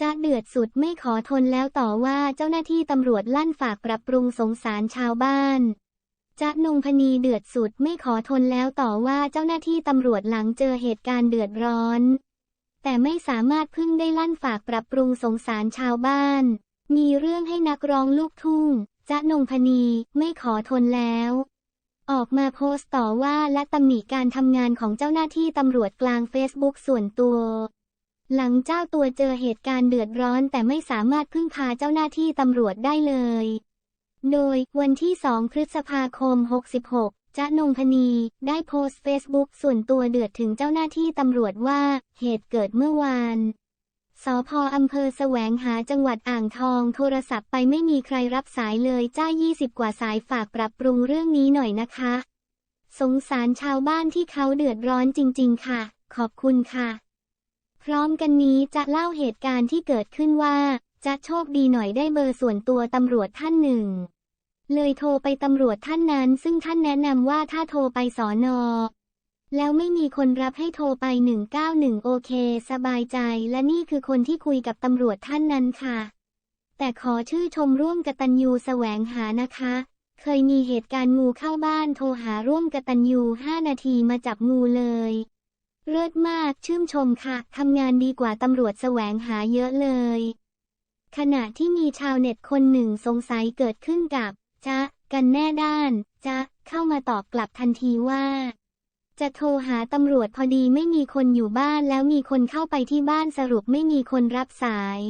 จะเดือดสุดไม่ขอทนแล้วต่อว่าเจ้าหน้าที่ตำรวจลั่นฝากปรับปรุงสงสารชาวบ้านจะนงพนีเดือดสุดไม่ขอทนแล้วต่อว่าเจ้าหน้าที่ตำรวจหลังเจอเหตุการณ์เดือดร้อน แต่ไม่สามารถพึ่งได้ลั่นฝากปรับปรุงสงสารชาวบ้าน มีเรื่องให้นักร้องลูกทุ่งจะนงพนีไม่ขอทนแล้ว ออกมาโพสต์ต่อว่าและตำหนิการทำงานของเจ้าหน้าที่ตำรวจกลางเฟซบุ๊กส่วนตัว หลังเจ้าตัวเจอเหตุการณ์เดือดร้อนแต่ไม่สามารถพึ่งพาเจ้าหน้าที่ตำรวจได้เลย โดยวันที่ 2 พฤษภาคม 66จ๊ะนงพนีได้โพสต์เฟซบุ๊กส่วนตัวเดือดถึงเจ้าหน้าที่ตำรวจว่าเหตุเกิดเมื่อวานสพอำเภอแสวงหาจังหวัดอ่างทองโทรศัพท์ไปไม่มีใครรับสายเลยจ้า 20 กว่าสายฝากปรับปรุงเรื่องนี้หน่อยนะคะ สงสารชาวบ้านที่เขาเดือดร้อนจริง ๆ ค่ะ ขอบคุณค่ะ พร้อมกันนี้จะเล่าเหตุการณ์ที่เกิดขึ้นว่า จะโชคดีหน่อยได้เบอร์ส่วนตัวตำรวจท่านหนึ่ง เลยโทรไปตำรวจท่านนั้น ซึ่งท่านแนะนำว่าถ้าโทรไปสอนอแล้วไม่มีคนรับให้โทรไป 191 โอเค สบายใจ และนี่คือคนที่คุยกับตำรวจท่านนั้นค่ะ แต่ขอชื่อชมร่วมกตัญญูแสวงหานะคะ เคยมีเหตุการณ์งูเข้าบ้านโทรหาร่วมกตัญญู5นาทีมาจับงูเลย เลิศมากชื่นชมค่ะ ทำงานดีกว่าตำรวจแสวงหาเยอะเลย ขณะที่มีชาวเน็ตคนหนึ่งสงสัยเกิดขึ้นกับจ๊ะกันแน่ด้านจ๊ะเข้ามาตอบกลับทันทีว่า จะโทรหาตำรวจพอดีไม่มีคนอยู่บ้านแล้วมีคนเข้าไปที่บ้านสรุปไม่มีคนรับสาย